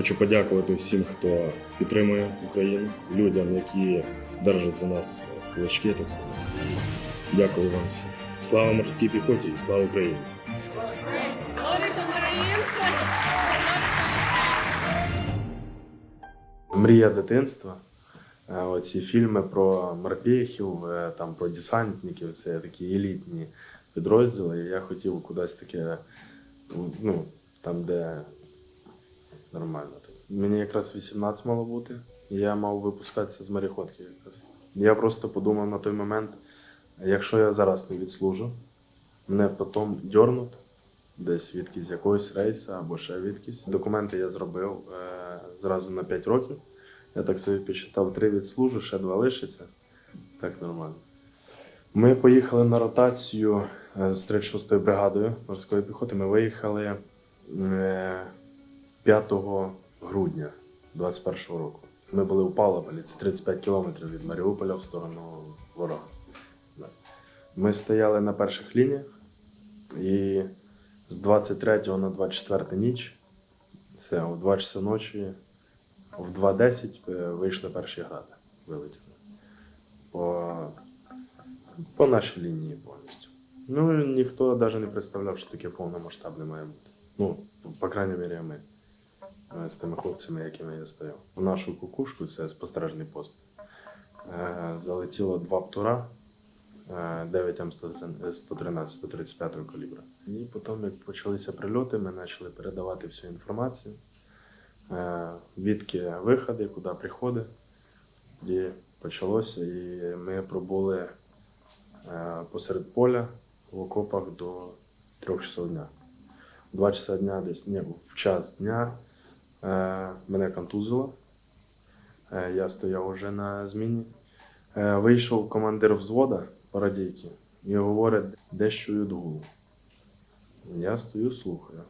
Хочу подякувати всім, хто підтримує Україну, людям, які держать за нас кулачки, так само. Дякую вам всім. Слава морській піхоті і слава Україні! Мрія дитинства. Е, Оці фільми про морпехів, е, там про десантників, це такі елітні підрозділи. І я хотів кудись таке, ну, там, де нормально. Мені якраз 18 мало бути, і я мав випускатися з мореходки якраз. Я просто подумав на той момент, якщо я зараз не відслужу, мене потім дьорнуть десь відкись з якогось рейсу або ще відкись. Документи я зробив е, зразу на 5 років. Я так собі підсчитав, 3 відслужу, ще 2 лишиться. Так нормально. Ми поїхали на ротацію е, з 36-ю бригадою морської піхоти. Ми виїхали е, 5 грудня 21-го року. Ми були у Павлополі, це 35 кілометрів від Маріуполя в сторону ворога. Ми стояли на перших лініях і з 23 на 24 ніч, це о 2 часа ночі, в 2.10 е, вийшли перші гради, вилетіли. По, по нашій лінії повністю. Ну, ніхто навіть не представляв, що таке повномасштабне має бути. Ну, по крайній мірі, ми з тими хлопцями, якими я стояв. У нашу кукушку, це спостережний пост, е, залетіло два птура. 9 м 113 135 калібра. І потім, як почалися прильоти, ми почали передавати всю інформацію, е, відки виходи, куди приходи. І почалося. І ми пробули е, посеред поля в окопах до 3 часов дня. Два часа дня, десь ні, в час дня е, мене контузило. Е, Я стояв уже на зміні. Е, Вийшов командир взвода по радійки і говорить, де чують гул. Я стою, слухаю.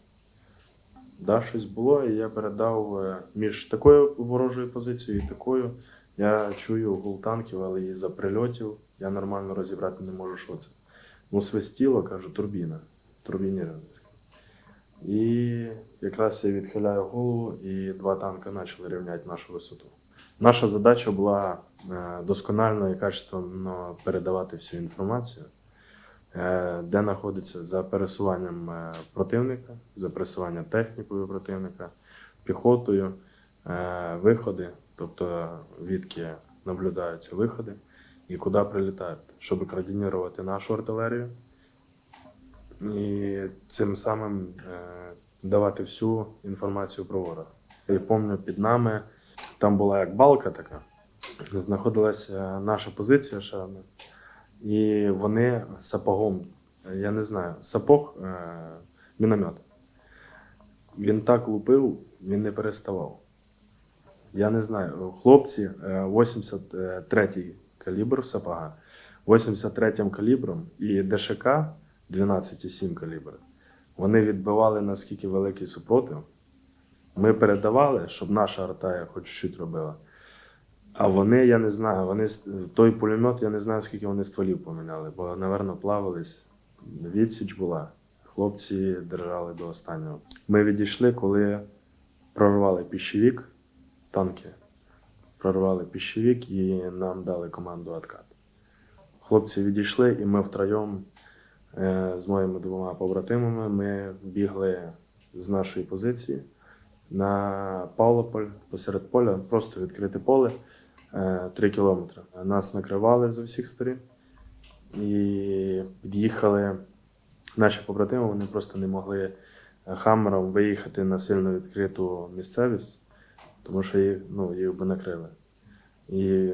Да, щось було, і я передав е, між такою ворожою позицією і такою. Я чую гул танків, але і за прильотів я нормально розібрати не можу, що це. Ну, свистіло, кажу, турбіна. Турбінір. І якраз я відхиляю голову, і два танки почали рівняти нашу висоту. Наша задача була е, досконально і качественно передавати всю інформацію, е, де знаходиться за пересуванням е, противника, за пересуванням технікою противника, піхотою, виходи, тобто відки наблюдаються виходи і куди прилітають, щоб координувати нашу артилерію і цим самим е, давати всю інформацію про ворога. Я пам'ятаю, під нами там була як балка така, знаходилася наша позиція ще. І вони сапогом, я не знаю, сапог е, міномет. Він так лупив, він не переставав. Я не знаю, хлопці е, 83-й калібр в сапога, 83-м калібром і ДШК 12,7 калібр. Вони відбивали наскільки великий супротив. Ми передавали, щоб наша арта хоч чуть робила. А вони, я не знаю, вони той пулемет, я не знаю, скільки вони стволів поміняли, бо, напевно, плавались. Відсіч була. Хлопці держали до останнього. Ми відійшли, коли прорвали піщевік, танки. Прорвали піщевік і нам дали команду откат. Хлопці відійшли, і ми втроєм з моїми двома побратимами ми бігли з нашої позиції на Павлополь посеред поля, просто відкрите поле 3 кілометри. Нас накривали з усіх сторін і під'їхали наші побратими, вони просто не могли е, хамером виїхати на сильно відкриту місцевість, тому що їх, ну, їх би накрили. І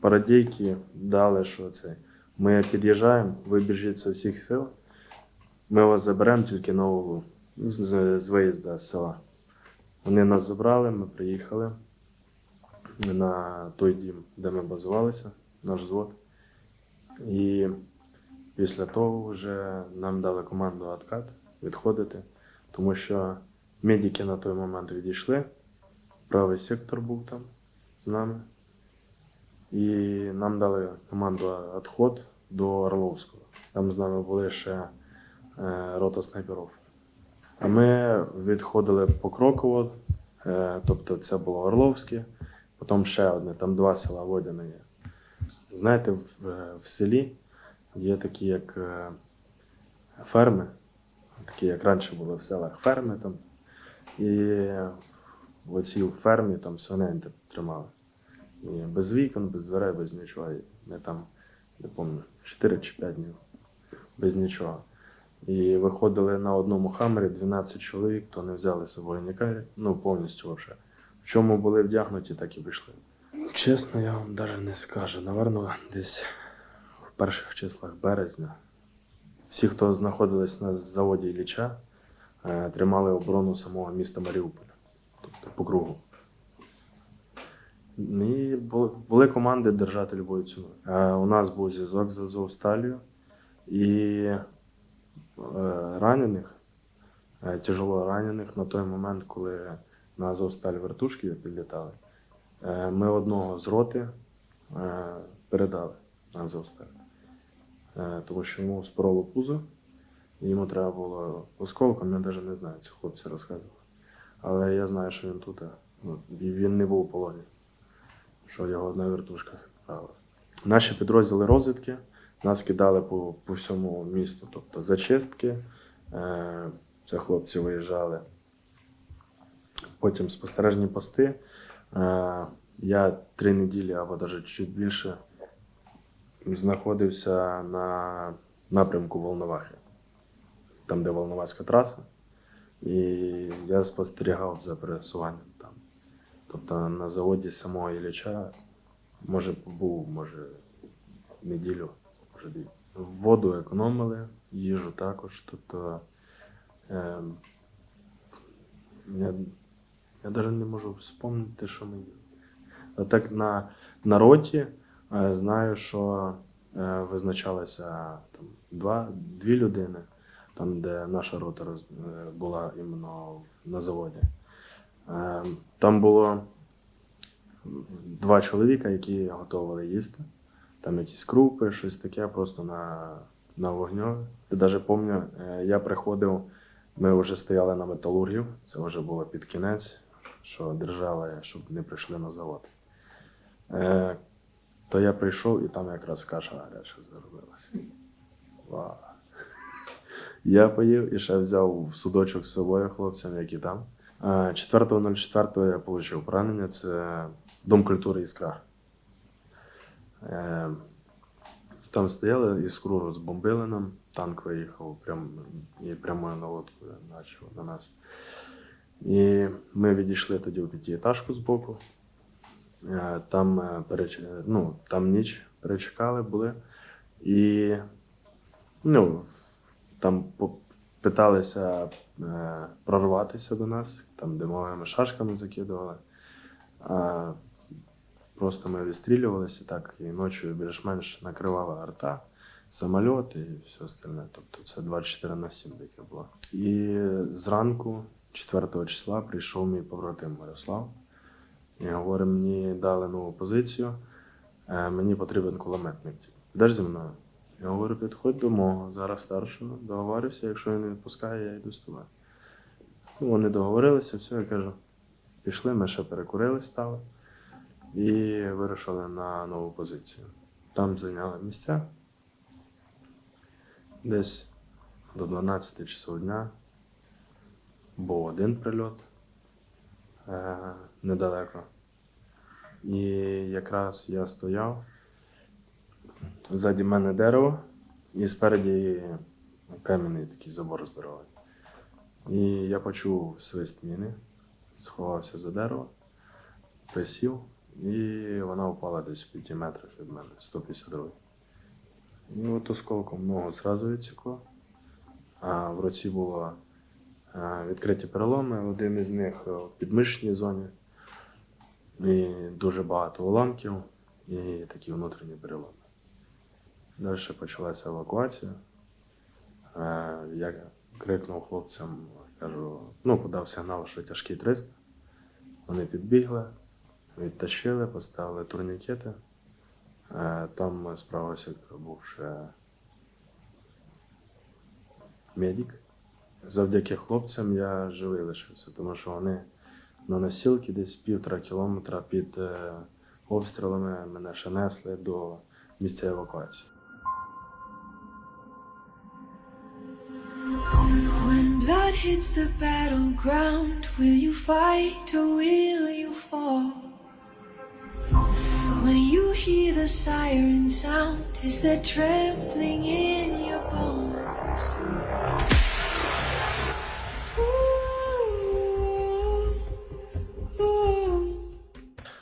парадійки дали, що це. Ми під'їжджаємо, ви біжіть з усіх сил, ми вас заберемо тільки на углу з, з, виїзду з села. Вони нас забрали, ми приїхали на той дім, де ми базувалися, наш взвод. І після того вже нам дали команду откат відходити, тому що медики на той момент відійшли, правий сектор був там з нами. І нам дали команду відход до Орловського. Там з нами були ще е, рота снайперів. А ми відходили покроково Е, Тобто це було Орловське, потім ще одне, там два села Водяне є. Знаєте, в, е, в селі є такі як ферми, такі як раніше були в селах ферми там. І в оцій фермі там свиней тримали. І без вікон, без дверей, без нічого. Ми там, не пам'ятаю, 4 чи 5 днів без нічого. І виходили на одному хамері 12 чоловік, то не взяли з собою ні ну повністю взагалі. В чому були вдягнуті, так і пішли. Чесно, я вам навіть не скажу. Наверно, десь в перших числах березня. Всі, хто знаходились на заводі Ілліча, е, тримали оборону самого міста Маріуполя, тобто по кругу. І були команди держати любою ціною. Е, У нас був зв'язок з Азовсталью і е, ранених, е, тяжело ранених на той момент, коли на Азовсталь вертушки підлітали, ми одного з роти передали на Азовсталь. Тому що йому спороло пузо, йому треба було осколком, я навіть не знаю, ці хлопці розказували. Але я знаю, що він тут, ну, він не був у полоні, що його на вертушках відправили. Наші підрозділи розвідки нас кидали по, по всьому місту, тобто зачистки. Е, це хлопці виїжджали. Потім спостережні пости. Е, я три неділі або навіть чуть більше знаходився на напрямку Волновахи, там, де Волноваська траса. І я спостерігав за пересуванням. Тобто на заводі самого Ілліча, може, був, може, неділю, може дві. Воду економили, їжу також. Тобто е, я, я навіть не можу вспомнити, що ми їли. Так на, на роті е, знаю, що е, визначалося там, два, дві людини, там, де наша рота роз, е, була іменно на заводі. Е, там було два чоловіка, які готували їсти. Там якісь крупи, щось таке, просто на, на вогню. Я навіть пам'ятаю, я приходив, ми вже стояли на металургів, це вже було під кінець, що держали, щоб не прийшли на завод. Е, то я прийшов і там якраз каша гаряча зробилася. Я поїв і ще взяв судочок з собою хлопцям, які там. Е, 4.04 я отримав поранення, це Дом культури Іскра. Е, Там стояли, іскру розбомбили нам, танк виїхав прям, і прямою наводкою почав на нас. І ми відійшли тоді у п'ятиэтажку збоку. Е, Там, е, переч... ну, там ніч перечекали були. І ну, там питалися е, прорватися до нас, там димовими шашками закидували. А, просто ми відстрілювалися так, і ночі більш-менш накривала арта, самольоти і все остальне. Тобто це 24 на 7 таке було. І зранку, 4 числа, прийшов мій побратим Мирослав. І говорить, мені дали нову позицію, е, мені потрібен кулеметник. Підеш зі мною? Я говорю, підходь до мого, зараз старшого, договорився, якщо він не відпускає, я йду з тобою. Ну, вони договорилися, все, я кажу, пішли, ми ще перекурили, стали і вирушили на нову позицію. Там зайняли місця. Десь до 12 часов дня був один прильот е, недалеко. І якраз я стояв, ззаді мене дерево, і спереді кам'яний такий забор здоровий. І я почув свист міни, сховався за дерево, присів, і вона впала десь в 5 метрах від мене, 152. І от осколком ногу зразу відсікло. А в руці було відкриті переломи, один із них в підмишній зоні. І дуже багато уламків і такі внутрішні переломи. Далі почалася евакуація. Е, Я крикнув хлопцям, кажу, ну, подав сигнал, що тяжкий 300. Вони підбігли, відтащили, поставили турнікети. Е, Там з правого сектора був ще медик. Завдяки хлопцям я живий лишився, тому що вони на носілки десь півтора кілометра під е, обстрілами мене ще несли до місця евакуації. hits the battleground, will you fight or will you fall? When you hear the siren sound, is there trembling in your bones? Ooh, ooh.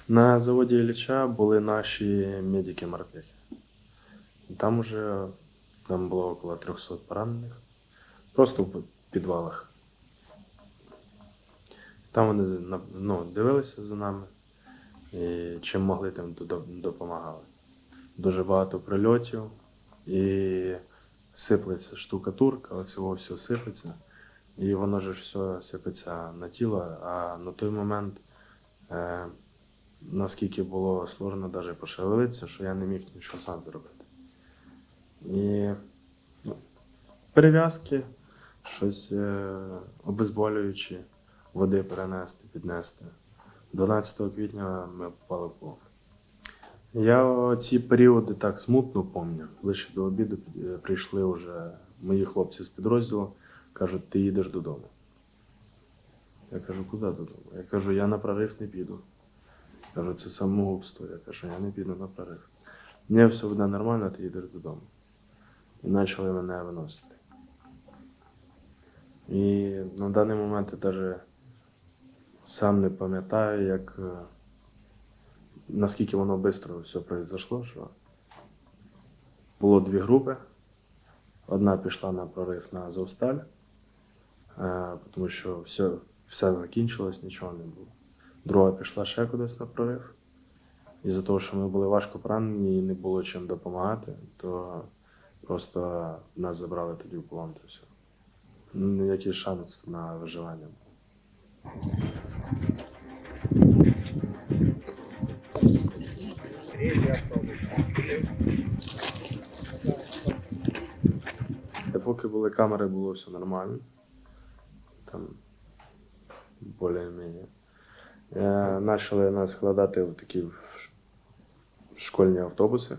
На заводі Ілліча були наші медики морпехи. Там вже там було около 300 поранених. Просто в підвалах. Там вони ну, дивилися за нами і чим могли, тим допомагали. Дуже багато прильотів і сиплеться штукатурка, оцього все сипеться. І воно ж все сипеться на тіло, а на той момент. Е, наскільки було сложно навіть пошевелитися, що я не міг нічого сам зробити. І ну, перев'язки, щось е, обезболюючі, води перенести, піднести. 12 квітня ми попали в полон. Я ці періоди так смутно пам'ятаю. Ближче до обіду е, прийшли вже мої хлопці з підрозділу, кажуть, ти їдеш додому. Я кажу, куди додому? Я кажу, я на прорив не піду. Кажу, це самогубство. Я кажу, я не піду на прорив. Мені все буде нормально, ти їдеш додому. І почали мене виносити. І на даний момент я навіть сам не пам'ятаю, як е, наскільки воно швидко все произошло, що було дві групи. Одна пішла на прорив на Азовсталь, е, тому що все, все закінчилось, нічого не було. Друга пішла ще кудись на прорив. І за того, що ми були важко поранені і не було чим допомагати, то просто нас забрали тоді в полон та все. Ну, Який шанс на виживання був. Та поки були камери, було все нормально. Там більш-менш. Е, Почали нас складати в такі школьні автобуси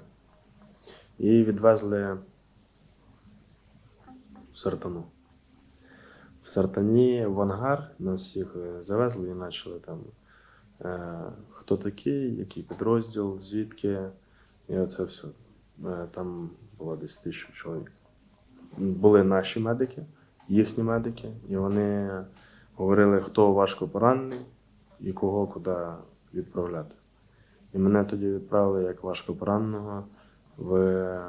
і відвезли в Сартану. В Сартані в ангар нас всіх е, завезли і почали там е, хто такий, який підрозділ, звідки. І оце все. Е, Там було десь тисячу чоловік. Були наші медики, їхні медики, і вони говорили, хто важко поранений і кого куди відправляти. І мене тоді відправили як важко пораненого в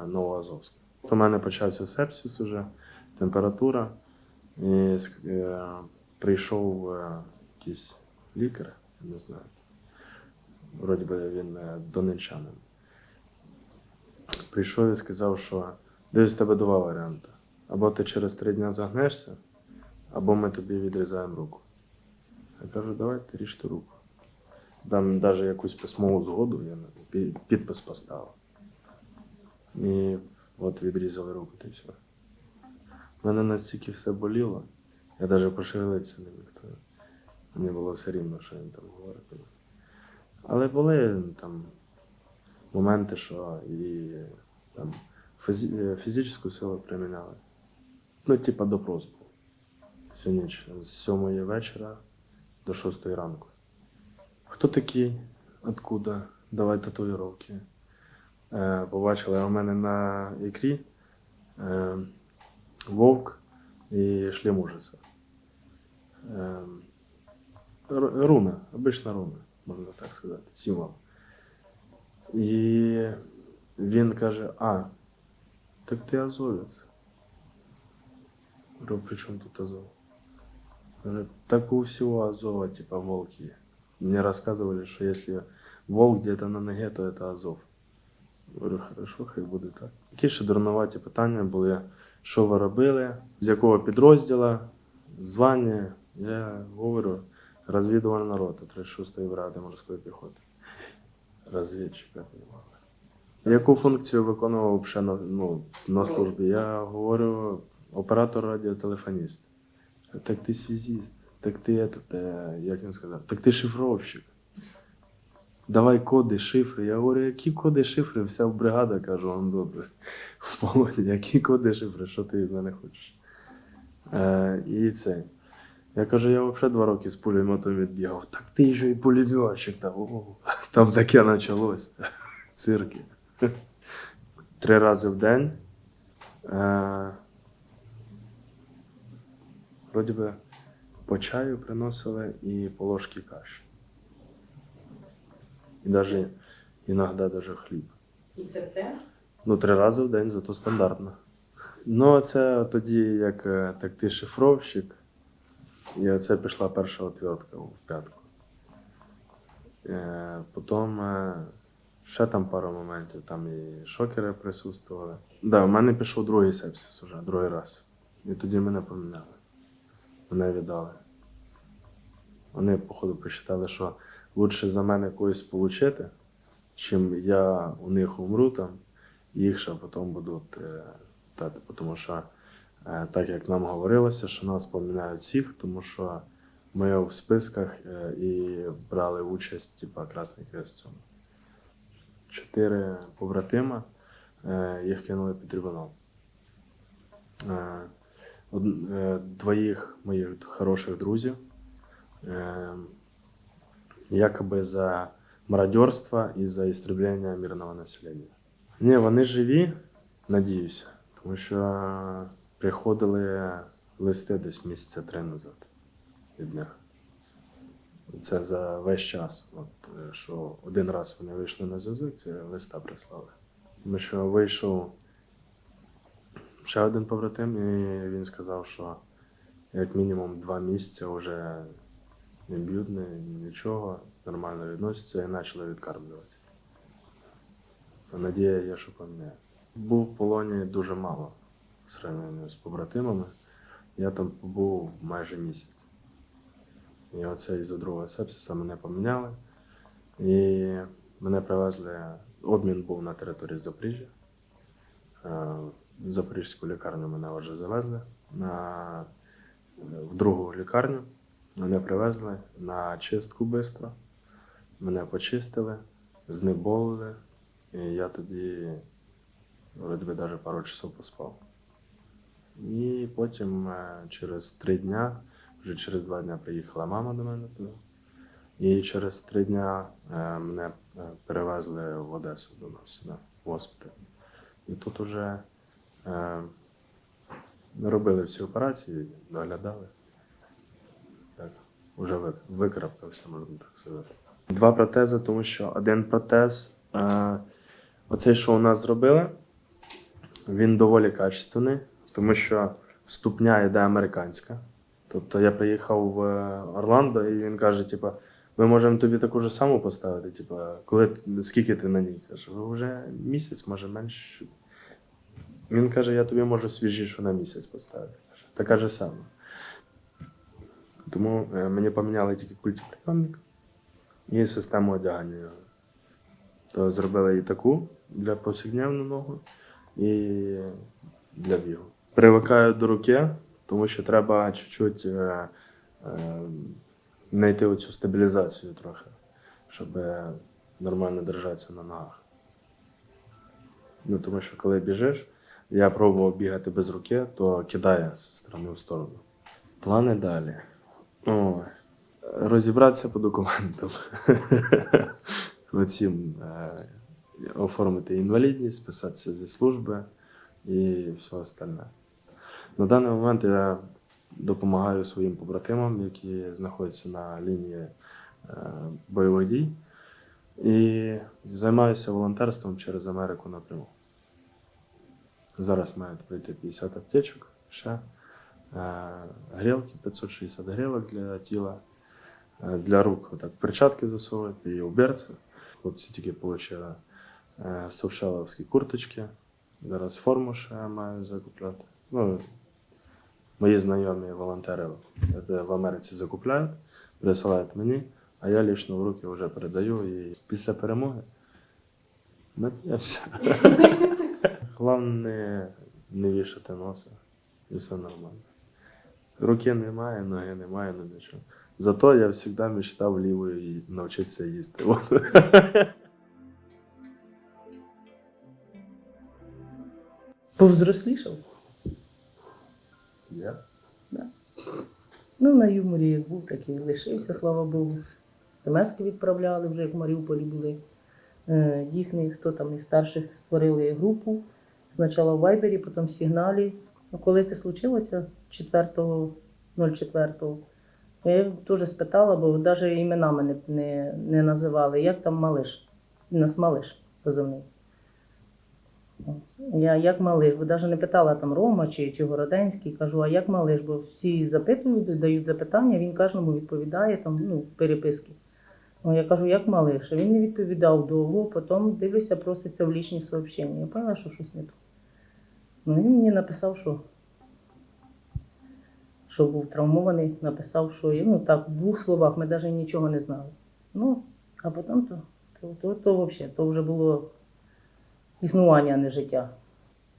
Новоазовськ. У мене почався сепсис уже, температура. І е, прийшов е, якийсь лікар, я не знаю. Вроді би він е, донечанин. Прийшов і сказав, що дивись, тебе два варіанти. Або ти через три дні загнешся, або ми тобі відрізаємо руку. Я кажу, давайте ріжте руку. Дам навіть якусь письмову згоду, я підпис поставив. І от відрізали руку та все. У мене настільки все боліло, я навіть пошевелитися не міг. Мені було все рівно, що він там говорить. Але були там моменти, що і там фізі- е, фізичну силу приміняли. Ну, типа допрос був. Всю ніч з 7 вечора до 6 ранку. Хто такий? Откуда? Давай татуїровки. Е, побачили, у мене на ікрі е, вовк і шлем ужаса. Е, руна, обична руна, можна так сказати, символ. І він каже: А, так ти азовець. При чому тут Азов? Говорит, так у всего Азова типа волки. Мне рассказывали, что если волк где-то на ноге, то это Азов. Говорю, хорошо, хай буде так. Які ще дурнуваті питання були, що ви робили, з якого підрозділу, звання. Я говорю, розвідувальна рота 36-ї бригади морської піхоти. Розвідчика. Яку функцію виконував ще на, ну, на службі? Я говорю, оператор радіотелефоніст. Так ти связист. так ти, е, як він сказав, так ти шифровщик. Давай коди, шифри. Я говорю, які коди, шифри? Вся бригада кажу, вам добре. В полоні, які коди, шифри, що ти від мене хочеш? Е, і це. Я кажу, я взагалі два роки з пулеметом відбігав. Так ти ж і пулеметчик. Там, о, там таке почалось. Цирки. Три рази в день. Е, вроді би по чаю приносили і по ложці каші. І навіть іноді даже хліб. І це все? Ну, три рази в день, зато стандартно. Ну, це тоді, як е, так ти шифровщик, і оце пішла перша отвертка в п'ятку. Е, потім е, ще там пару моментів, там і шокери присутствували. Да, в мене пішов другий сепсис уже, другий раз. І тоді мене поміняли. Мене віддали. Вони, походу, посчитали, що лучше за мене когось отримати, чим я у них умру там, їх ще потім будуть е. Тому що, так як нам говорилося, що нас поміняють всіх, тому що ми в списках е, і брали участь, типа Красний Крест в цьому. Чотири побратима, е, їх кинули під трибунал. Е, е, Двоїх моїх хороших друзів. е, якоби за мародерство і за істреблення мирного населення. Ні, вони живі, надіюся, тому що приходили листи десь місяця три назад від них. Це за весь час. От, е, що один раз вони вийшли на зв'язок, це листа прислали. Тому що вийшов ще один побратим, і він сказав, що як мінімум два місяці вже не б'ють, нічого, нормально відносяться і почали відкармлювати. Надія є, що поміняє. Був в полоні дуже мало з побратимами. Я там побув майже місяць. І оце із-за другого сепсиса мене поміняли. І мене привезли. Обмін був на території Запоріжжя. Е, В Запорізьку лікарню мене вже завезли на, в другу лікарню. Мене привезли на чистку швидко. Мене почистили, знеболили. І я тоді, вроді навіть пару часов поспав. І потім е, через три дня, вже через два дня приїхала мама до мене туди. І через три дня е, мене е, перевезли в Одесу до нас сюди, в госпіталь. І тут уже робили всі операції, доглядали. Так, вже вик- викрапкався, можна так сказати. Два протези, тому що один протез, оцей, що у нас зробили, він доволі качественний, тому що ступня йде американська. Тобто я приїхав в е, Орландо, і він каже: типа, ми можемо тобі таку ж саму поставити. Типа, коли скільки ти на ній? Кажу, вже місяць, може менше. Він каже, я тобі можу свіжішу на місяць поставити. Така ж сама. Тому е, мені поміняли тільки культиприйомник і систему одягання його. То зробили і таку для повсякденного ногу, і для бігу. Привикаю до руки, тому що треба чуть-чуть е, е, знайти оцю стабілізацію трохи, щоб нормально держатися на ногах. Ну, тому що коли біжиш, я пробував бігати без руки, то кидає з сторони в сторону. Плани далі. О, розібратися по документам. Оцім, е, оформити інвалідність, списатися зі служби і все остальне. На даний момент я допомагаю своїм побратимам, які знаходяться на лінії е, бойових дій, і займаюся волонтерством через Америку напряму. Зараз мають прийти 50 аптечок ще. Е, Грілки 560 грілок для тіла. Е, Для рук отак перчатки засовувати і уберці. Хлопці тільки отримали совшаловські курточки. Зараз форму ще маю закупляти. Ну, мої знайомі волонтери в Америці закупляють, присилають мені, а я лічно в руки вже передаю. І після перемоги надіємося. Головне не, вішати носа, і все нормально. Руки немає, ноги немає, ну нічого. Зато я завжди мечтав лівою навчитися їсти. От. Я? Ну, на юморі як був, так і лишився, слава Богу. СМСки відправляли вже, як в Маріуполі були. Е, Їхні, хто там із старших створили групу. Спочатку в Вайбері, потім в Сигналі. Ну, коли це случилося 4.04, я теж спитала, бо навіть імена мене не, не називали. Як там малиш? Він нас малиш позивний. Я як малиш, бо навіть не питала там Рома чи, чи Городенський, кажу, а як малиш? Бо всі запитують, дають запитання, він кожному відповідає там, ну, переписки. Ну, я кажу, як малиш? Він не відповідав довго, потім дивлюся, проситься в лічні сообщення. Я поняла, що щось не то. Ну, він мені написав, що, що був травмований, написав, що ну так, в двох словах ми навіть нічого не знали. Ну, а потім то, то, то, то, взагалі, то вже було існування, а не життя.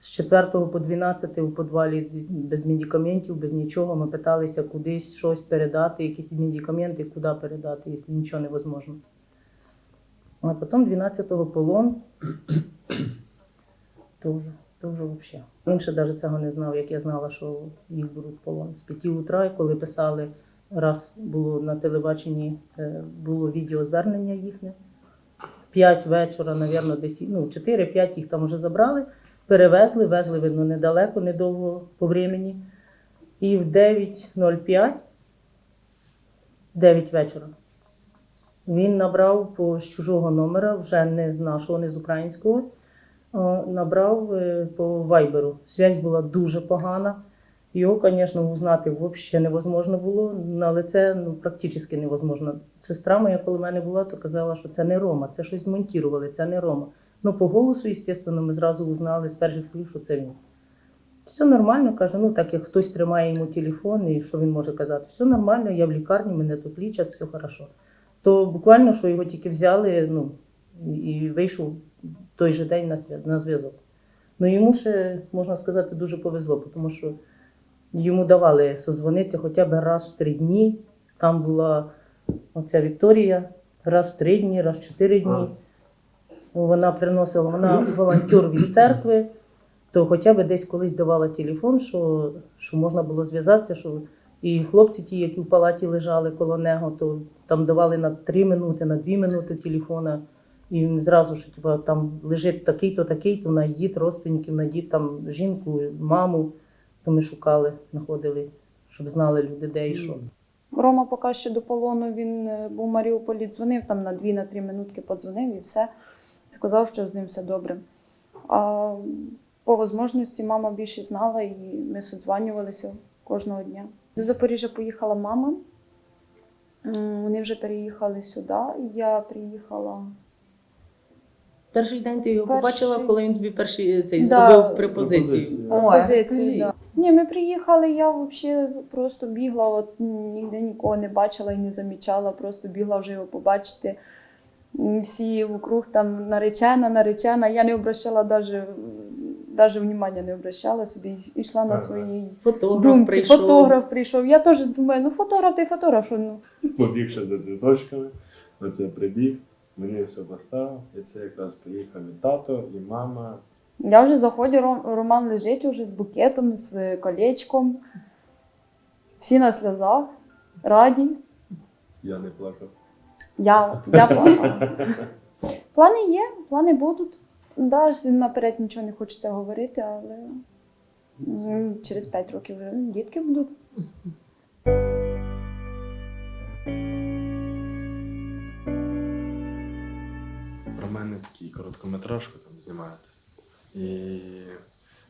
З 4 по 12 у підвалі без медикаментів, без нічого. Ми питалися кудись щось передати, якісь медикаменти, куди передати, якщо нічого невозможно. А потім 12-го полон. То вже, взагалі. Він навіть цього не знав, як я знала, що їх беруть в полон. З 5 утра, коли писали, раз було на телебаченні, е, було відеозвернення їхнє. 5 вечора, напевно, десь ну, 4-5 їх там вже забрали, перевезли, везли, видно, недалеко, недовго по времени. І в 9.05, 9 вечора, він набрав по, з чужого номера, вже не з нашого, не з українського, набрав е, по вайберу. Связь була дуже погана. Його, звісно, узнати взагалі невозможно було, але це ну, практично невозможно. Сестра моя, коли в мене була, то казала, що це не Рома, це щось змонтували, це не Рома. Ну, по голосу, звісно, ми зразу узнали з перших слів, що це він. Все нормально, каже, ну так як хтось тримає йому телефон, і що він може казати? Все нормально, я в лікарні, мене тут лічать, все хорошо. То буквально, що його тільки взяли, ну, і вийшов той же день на зв'язок. Ну йому ще, можна сказати, дуже повезло, тому що йому давали созвонитися хоча б раз в три дні. Там була оця Вікторія, раз в три дні, раз в чотири дні. Вона приносила, вона волонтер від церкви, то хоча б десь колись давала телефон, що, що можна було зв'язатися. Що... І хлопці, ті, які в палаті лежали коло нього, то там давали на три минути, на дві минути телефона. І він зразу що типу, там лежить такий-то, такий-то, найдіть родственників, найдіть там жінку, маму. То ми шукали, знаходили, щоб знали люди, де і що. Рома поки що до полону він е, був в Маріуполі, дзвонив там на 2-3 минутки подзвонив і все. Сказав, що з ним все добре. А по можливості мама більше знала, і ми созванювалися кожного дня. До Запоріжжя поїхала мама. Вони вже переїхали сюди. Я приїхала. Перший день ти його Перший- побачила, коли він тобі перший цей Да. зробив. Пропозицію. Ой, розкажи. да. Ні, ми приїхали, я взагалі просто бігла, от ніде нікого не бачила і не замічала, просто бігла вже його побачити. Всі вокруг там наречена, наречена. Я не обращала навіть, навіть внимання не обращала собі, йшла на своїй Фотограф думці. прийшов. Фотограф прийшов. Я теж думаю, ну фотограф, ти фотограф, що ну. Побігши за цвіточками, оце прибіг, мені все поставив, і це якраз приїхав і тато, і мама. Я вже заходжу, Роман лежить уже з букетом, з колечком. Всі на сльозах, раді. Я не плакав. Я, я плакала. Плани є, плани будуть. Да, наперед нічого не хочеться говорити, але через 5 років вже дітки будуть. Про мене такий короткометражку там знімають. І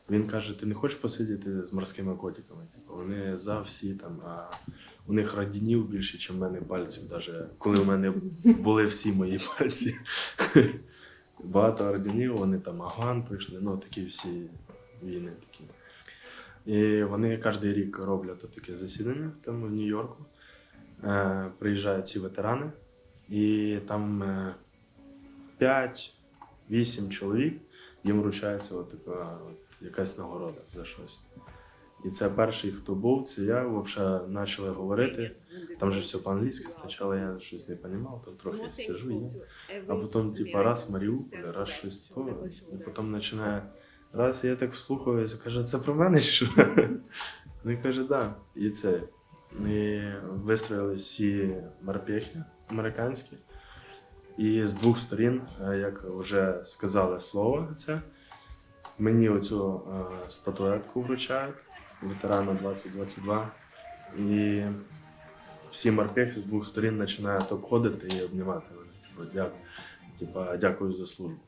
він каже: ти не хочеш посидіти з морськими котиками? Типу, вони за всі там, а у них радінів більше, ніж в мене пальців, навіть коли в мене були всі мої пальці. Багато орденів, вони там Аган прийшли, ну такі всі війни такі. І вони кожен рік роблять таке засідання там в Нью-Йорку. Е, приїжджають ці ветерани, і там е, 5-8 чоловік, їм вручається от така от якась нагорода за щось. І це перший, хто був, це я. Взагалі почали говорити. Там же все по-англійськи, спочатку я щось не розумів, то трохи сижу їм. А потім, типа, раз Маріуполь, раз щось то, і потім починає. Раз я так вслухаюся, каже, це про мене що? Він каже, да. І це. І вистроїли всі морпехи американські. І з двох сторін, е, як вже сказали слово це, мені оцю е, статуетку вручають ветерана 2022. І всі морпехи з двох сторін починають обходити і обнімати мене. Типу, дякую, типа, дякую за службу.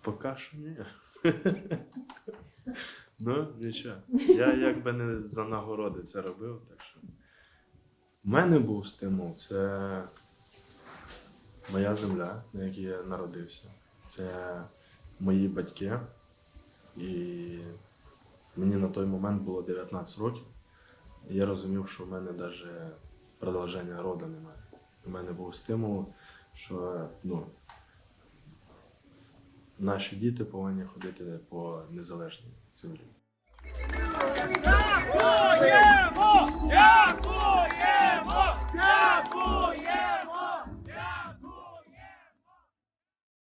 Поки що ні. Ну, нічого. Я якби не за нагороди це робив, так що. У мене був стимул, це моя земля, на якій я народився. Це мої батьки. І мені на той момент було 19 років. І я розумів, що в мене навіть продовження роду немає. У мене був стимул, що ну, наші діти повинні ходити по незалежній землі. Oh, yeah!